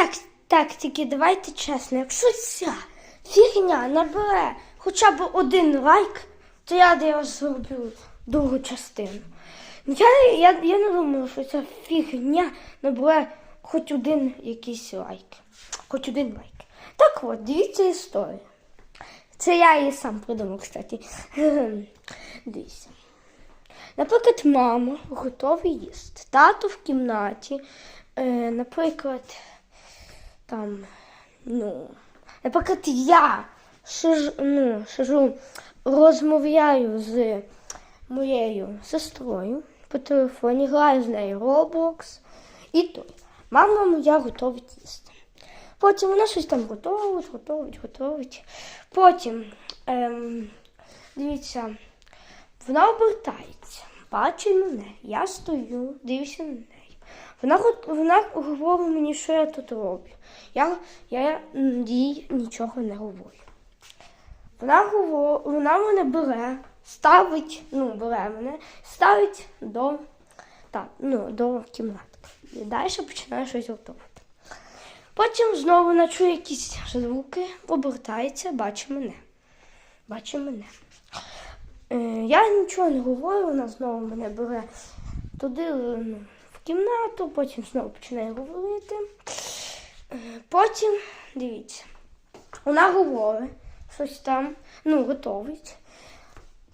Так, так, тільки давайте чесно, якщо ця фігня набере хоча б один лайк, то я де зроблю другу частину. Я, я, я не думаю, що ця фігня набере хоч один якийсь лайк. Хоч один лайк. Так от, дивіться історію. Це я її сам придумав, кстати. Дивіться. Наприклад, мама готова їсти. Тато в кімнаті. Е, наприклад, там, ну, наприклад, я сижу, ну, сижу, розмовляю з моєю сестрою по телефоні, граю з нею Roblox і той. Мама моя готовить їсти. Потім вона щось там готовить, готовить, готовить. Потім, ем, дивіться, вона обертається, бачить мене, я стою, дивлюся на неї. Вона, вона говорить мені, що я тут роблю. Я, я їй нічого не говорю. Вона, вона мене бере, ставить, ну, бере мене, ставить до, так, ну, до кімнатки. І далі починає щось готувати. Потім знову вона чує якісь звуки, обертається, бачить мене. Бачить мене. Е, я нічого не говорю, вона знову мене бере туди ну, кімнату, потім знову починає говорити. Е, потім, дивіться, вона говорить щось там, ну, готовить.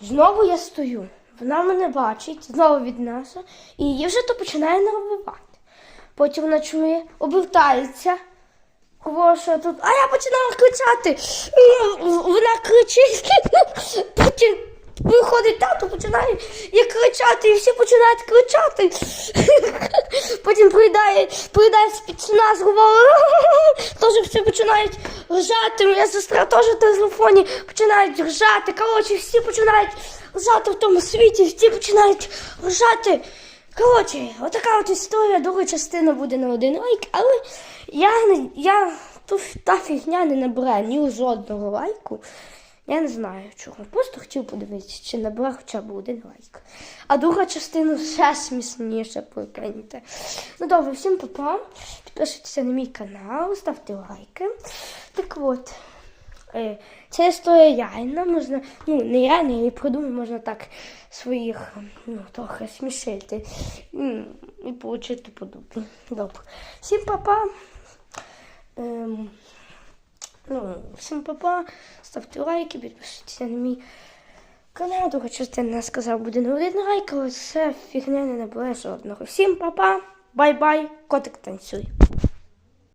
Знову я стою. Вона мене бачить, знову від нас, і її вже то починає нервувати. Потім вона чує, обертається. Що тут, а я починала кричати. Вона кричить, потім виходить тато, починає і кричати, і всі починають кричати. Потім приїдає, приїдає спецназ, говорить, теж всі починають ржати. Моя сестра теж на телефоні починають ржати. Коротше, всі починають ржати в тому світі, всі починають ржати. Коротше, отака от історія, друга частина буде на один лайк, але я, я ту, та фігня не набирає ні жодного лайку. Я не знаю чого. Просто хотів подивитися, чи набере хоча б один лайк. А друга частина ще смішніше прикиньте. Ну добре, всім папа. Підписуйтеся на мій канал, ставте лайки. Так от. Е, Ця історія реальна, можна, ну, не реальна, я її придумав, можна так своїх, ну, трохи смішити і отримати подобні. Добре. Всім папа. Ем, ну, всім папа. Ставте лайки, підписуйтесь на мій канал. Друга частина сказав буде не один лайк, але це фігня не набере жодного. Всім папа, бай-бай, котик танцюй.